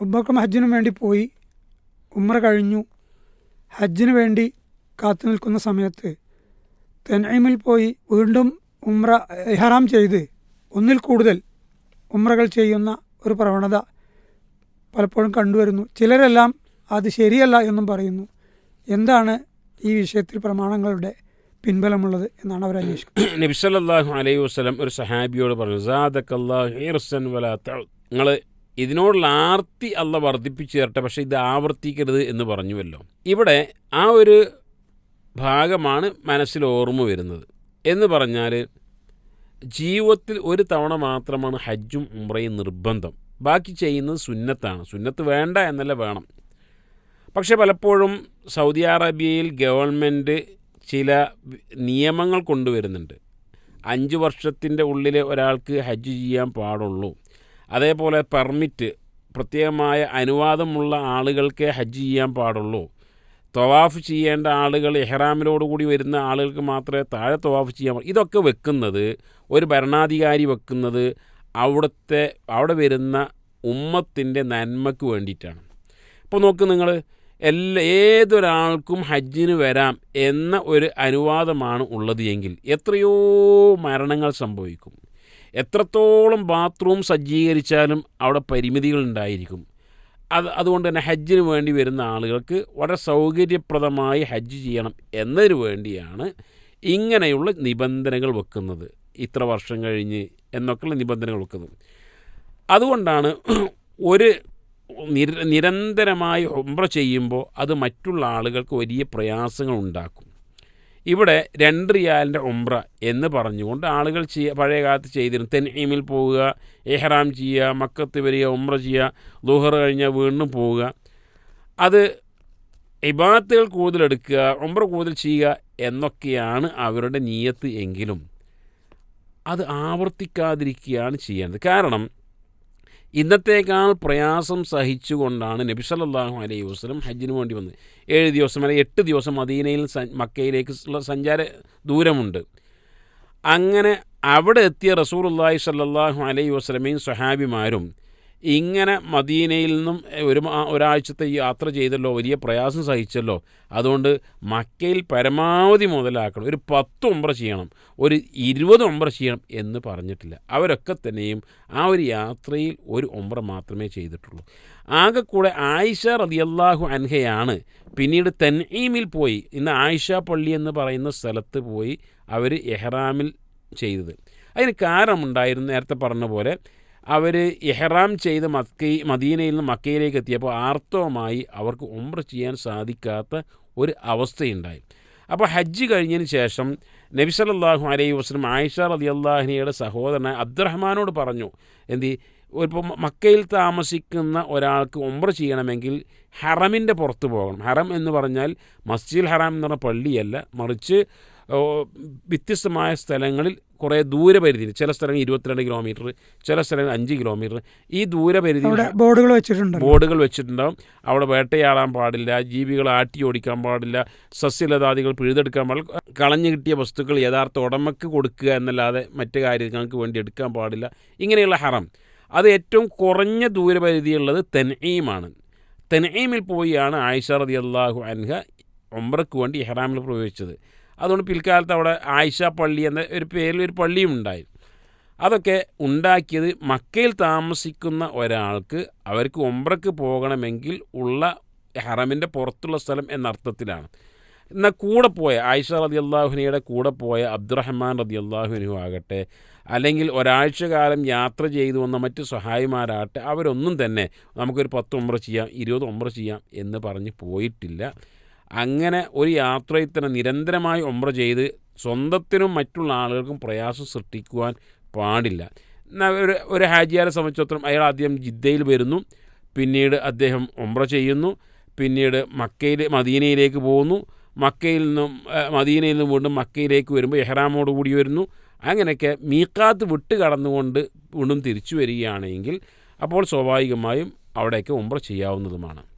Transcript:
ഉമ്മക്കും ഹജ്ജിനും വേണ്ടി പോയി. ഉമ്ര കഴിഞ്ഞു. ഹജ്ജിന് വേണ്ടി കാത്തു നിൽക്കുന്ന സമയത്ത് തെനൈമിൽ പോയി വീണ്ടും ഉമ്ര ഇഹറാം ചെയ്ത് ഒന്നിൽ കൂടുതൽ ഉമ്രകൾ ചെയ്യുന്ന ഒരു പ്രവണത പലപ്പോഴും കണ്ടുവരുന്നു. ചിലരെല്ലാം അത് ശരിയല്ല എന്നും പറയുന്നു. എന്താണ് ഈ വിഷയത്തിൽ പ്രമാണങ്ങളുടെ പിൻബലമുള്ളത് എന്നാണ് അവർ അന്വേഷിക്കുന്നത്. നബിസല്ലാഹു അലൈഹി വസ്ലം ഒരു സഹാബിയോട് പറഞ്ഞു നിങ്ങൾ ഇതിനോടുള്ള ആർത്തി അല്ല വർദ്ധിപ്പിച്ചു തരട്ടെ പക്ഷേ ഇത് ആവർത്തിക്കരുത് എന്ന് പറഞ്ഞുവല്ലോ. ഇവിടെ ആ ഒരു ഭാഗമാണ് മനസ്സിൽ ഓർമ്മ വരുന്നത്. എന്ന് പറഞ്ഞാൽ ജീവിതത്തിൽ ഒരു തവണ മാത്രമാണ് ഹജ്ജും ഉംറയും നിർബന്ധം. ബാക്കി ചെയ്യുന്നത് സുന്നത്താണ്. സുന്നത്ത് വേണ്ട എന്നല്ല വേണം. പക്ഷേ പലപ്പോഴും സൗദി അറേബ്യയിൽ ഗവൺമെന്റ് ചില നിയമങ്ങൾ കൊണ്ടുവരുന്നുണ്ട്. അഞ്ച് വർഷത്തിന്റെ ഉള്ളിൽ ഒരാൾക്ക് ഹജ്ജ് ചെയ്യാൻ പാടുള്ളൂ. അതേപോലെ പെർമിറ്റ് പ്രത്യേകമായ അനുവാദമുള്ള ആളുകൾക്ക് ഹജ്ജ് ചെയ്യാൻ പാടുള്ളൂ. തവാഫ് ചെയ്യേണ്ട ആളുകൾ എഹ്റാമിലോടുകൂടി വരുന്ന ആളുകൾക്ക് മാത്രമേ താഴെ തവാഫ് ചെയ്യാൻ ഇതൊക്കെ വെക്കുന്നത് ഒരു ഭരണാധികാരി വെക്കുന്നത് അവിടുത്തെ അവിടെ വരുന്ന ഉമ്മത്തിന്റെ നന്മയ്ക്ക് വേണ്ടിയിട്ടാണ്. ഇപ്പോൾ നോക്ക് നിങ്ങൾ എല്ലാ ഏതൊരാൾക്കും ഹജ്ജിന് വരാം എന്ന ഒരു അനുവാദമാണ് ഉള്ളത് എങ്കിൽ എത്രയോ മരണങ്ങൾ സംഭവിക്കും. എത്രത്തോളം ബാത്റൂം സജ്ജീകരിച്ചാലും അവിടെ പരിമിതികൾ ഉണ്ടായിരിക്കും അത് അതുകൊണ്ട് തന്നെ ഹജ്ജിന് വേണ്ടി വരുന്ന ആളുകൾക്ക് വളരെ സൗകര്യപ്രദമായി ഹജ്ജ് ചെയ്യണം എന്നതിന് വേണ്ടിയാണ് ഇങ്ങനെയുള്ള നിബന്ധനകൾ വെക്കുന്നത്. ഇത്ര വർഷം കഴിഞ്ഞ് എന്നൊക്കെയുള്ള നിബന്ധനകൾ വെക്കുന്നത്. അതുകൊണ്ടാണ് ഒരു നിര നിരന്തരമായി ഉംറ ചെയ്യുമ്പോൾ അത് മറ്റുള്ള ആളുകൾക്ക് വലിയ പ്രയാസങ്ങൾ ഉണ്ടാക്കും. ഇവിടെ രണ്ട് റിയാലിന്റെ ഉംറ എന്ന് പറഞ്ഞുകൊണ്ട് ആളുകൾ ചെയ്യുക പഴയ കാലത്ത് ചെയ്തിരുന്നു തെൻഈമിൽ പോവുക എഹ്റാം ചെയ്യുക മക്കത്ത് വരിക ഉംറ ചെയ്യുക ദുഹർ കഴിഞ്ഞാൽ വീണ്ടും പോവുക. അത് ഇബാത്തുകൾ കൂടുതലെടുക്കുക ഉംറ കൂടുതൽ ചെയ്യുക എന്നൊക്കെയാണ് അവരുടെ നീയത്ത് എങ്കിലും. അത് ആവർത്തിക്കാതിരിക്കുകയാണ് ചെയ്യേണ്ടത്. കാരണം ഇന്നത്തേക്കാൾ പ്രയാസം സഹിച്ചുകൊണ്ടാണ് നബി സല്ലല്ലാഹു അലൈഹി വസ്ലം ഹജ്ജിന് വേണ്ടി വന്നത്. ഏഴ് ദിവസം അല്ലെങ്കിൽ എട്ട് ദിവസം മദീനയിൽ മക്കയിലേക്ക് ഉള്ള സഞ്ചാര ദൂരമുണ്ട്. അങ്ങനെ അവിടെ എത്തിയ റസൂലുള്ളാഹി സല്ലാഹു അലൈഹി വസ്ലമയും സ്വഹാബിമാരും ഇങ്ങനെ മദീനയിൽ നിന്നും ഒരു ഒരാഴ്ചത്തെ യാത്ര ചെയ്തല്ലോ വലിയ പ്രയാസം സഹിച്ചല്ലോ. അതുകൊണ്ട് മക്കയിൽ പരമാവധി മുതലാക്കണം. ഒരു പത്ത് ഒമ്പറ ചെയ്യണം. ഒരു ഇരുപത് ഒമ്പറ ചെയ്യണം എന്ന് പറഞ്ഞിട്ടില്ല. അവരൊക്കെ തന്നെയും ആ ഒരു യാത്രയിൽ ഒരു ഒമ്പറ മാത്രമേ ചെയ്തിട്ടുള്ളൂ. ആകെ കൂടെ ആയിഷ റതിയല്ലാഹു അൻഹയാണ് പിന്നീട് തൻഈമിൽ പോയി. ഇന്ന് ആയിഷ പള്ളി എന്ന് പറയുന്ന സ്ഥലത്ത് പോയി അവർ എഹ്റാമിൽ ചെയ്തത്. അതിന് കാരണമുണ്ടായിരുന്നു നേരത്തെ പറഞ്ഞ പോലെ അവർ ഇഹ്റാം ചെയ്ത് മക്കൈ മദീനയിൽ നിന്ന് മക്കയിലേക്ക് എത്തിയപ്പോൾ ആർത്തവമായി അവർക്ക് ഉംറ ചെയ്യാൻ സാധിക്കാത്ത ഒരു അവസ്ഥയുണ്ടായി. അപ്പോൾ ഹജ്ജ് കഴിഞ്ഞതിന് ശേഷം നബി സല്ലല്ലാഹു അലൈഹി വസ്ലം ആയിഷ അലി അള്ളാഹിനിയുടെ സഹോദരൻ അബ്ദുറഹ്മാനോട് പറഞ്ഞു എന്ത് ഇപ്പോൾ മക്കയിൽ താമസിക്കുന്ന ഒരാൾക്ക് ഉംറ ചെയ്യണമെങ്കിൽ ഹറമിന്റെ പുറത്ത് പോകണം. ഹറം എന്ന് പറഞ്ഞാൽ മസ്ജിദ് ഹറാം എന്ന് പറഞ്ഞ പള്ളിയല്ല മറിച്ച് വ്യത്യസ്തമായ സ്ഥലങ്ങളിൽ കുറേ ദൂരപരിധി ചില സ്ഥലങ്ങൾ ഇരുപത്തിരണ്ട് കിലോമീറ്റർ ചില സ്ഥലങ്ങൾ അഞ്ച് കിലോമീറ്റർ ഈ ദൂരപരിധി ബോർഡുകൾ വെച്ചിട്ടുണ്ട് ബോർഡുകൾ വെച്ചിട്ടുണ്ടാവും. അവിടെ വേട്ടയാടാൻ പാടില്ല ജീവികൾ ആട്ടി ഓടിക്കാൻ പാടില്ല സസ്യലതാദികൾ പിഴുതെടുക്കാൻ പാടില്ല കളഞ്ഞു കിട്ടിയ വസ്തുക്കൾ യഥാർത്ഥ ഉടമക്ക് കൊടുക്കുക എന്നല്ലാതെ മറ്റ് കാര്യങ്ങൾക്ക് വേണ്ടി എടുക്കാൻ പാടില്ല. ഇങ്ങനെയുള്ള ഹറം. അത് ഏറ്റവും കുറഞ്ഞ ദൂരപരിധിയുള്ളത് തെനീമാണ് തെനീമിൽ പോയിയാണ് ആയിഷ റതി അള്ളാഹു അൻഹ ഒമ്രക്ക് വേണ്ടി ഇഹ്റാമിൽ പ്രവേശിച്ചത്. അതുകൊണ്ട് പിൽക്കാലത്ത് അവിടെ ആയിഷ പള്ളി എന്ന ഒരു പേരിൽ ഒരു പള്ളിയും ഉണ്ടായി. അതൊക്കെ ഉണ്ടാക്കിയത് മക്കയിൽ താമസിക്കുന്ന ഒരാൾക്ക് അവർക്ക് ഒമ്പ്രക്ക് പോകണമെങ്കിൽ ഉള്ള ഹറമിന്റെ പുറത്തുള്ള സ്ഥലം എന്നർത്ഥത്തിലാണ്. എന്നാൽ കൂടെ പോയ ആയിഷ റതി അള്ളാഹുനയുടെ കൂടെ പോയ അബ്ദുറഹ്മാൻ റതി അള്ളാഹുനു ആകട്ടെ അല്ലെങ്കിൽ ഒരാഴ്ച കാലം യാത്ര ചെയ്തു വന്ന മറ്റ് സഹായിമാരാകട്ടെ അവരൊന്നും തന്നെ നമുക്കൊരു പത്ത് ഒമ്പറ ചെയ്യാം ഇരുപത് ഒമ്പറ ചെയ്യാം എന്ന് പറഞ്ഞ് പോയിട്ടില്ല. അങ്ങനെ ഒരു യാത്രയിൽ തന്നെ നിരന്തരമായി ഒമ്ര ചെയ്ത് സ്വന്തത്തിനും മറ്റുള്ള ആളുകൾക്കും പ്രയാസം സൃഷ്ടിക്കുവാൻ പാടില്ല. ഒരു ഒരു ഹാജിയാരെ സംബന്ധിച്ചിടത്തോളം അയാൾ ആദ്യം ജിദ്ദയിൽ വരുന്നു. പിന്നീട് അദ്ദേഹം ഒമ്ര ചെയ്യുന്നു. പിന്നീട് മക്കയിൽ മദീനയിലേക്ക് പോകുന്നു. മക്കയിൽ നിന്നും മദീനയിൽ നിന്നും വീണ്ടും മക്കയിലേക്ക് വരുമ്പോൾ എഹ്റാമോട് കൂടി വരുന്നു. അങ്ങനെയൊക്കെ മീക്കാത്ത് വിട്ട് കടന്നുകൊണ്ട് വീണ്ടും തിരിച്ചു വരികയാണെങ്കിൽ അപ്പോൾ സ്വാഭാവികമായും അവിടെയൊക്കെ ഒമ്പ്ര ചെയ്യാവുന്നതുമാണ്.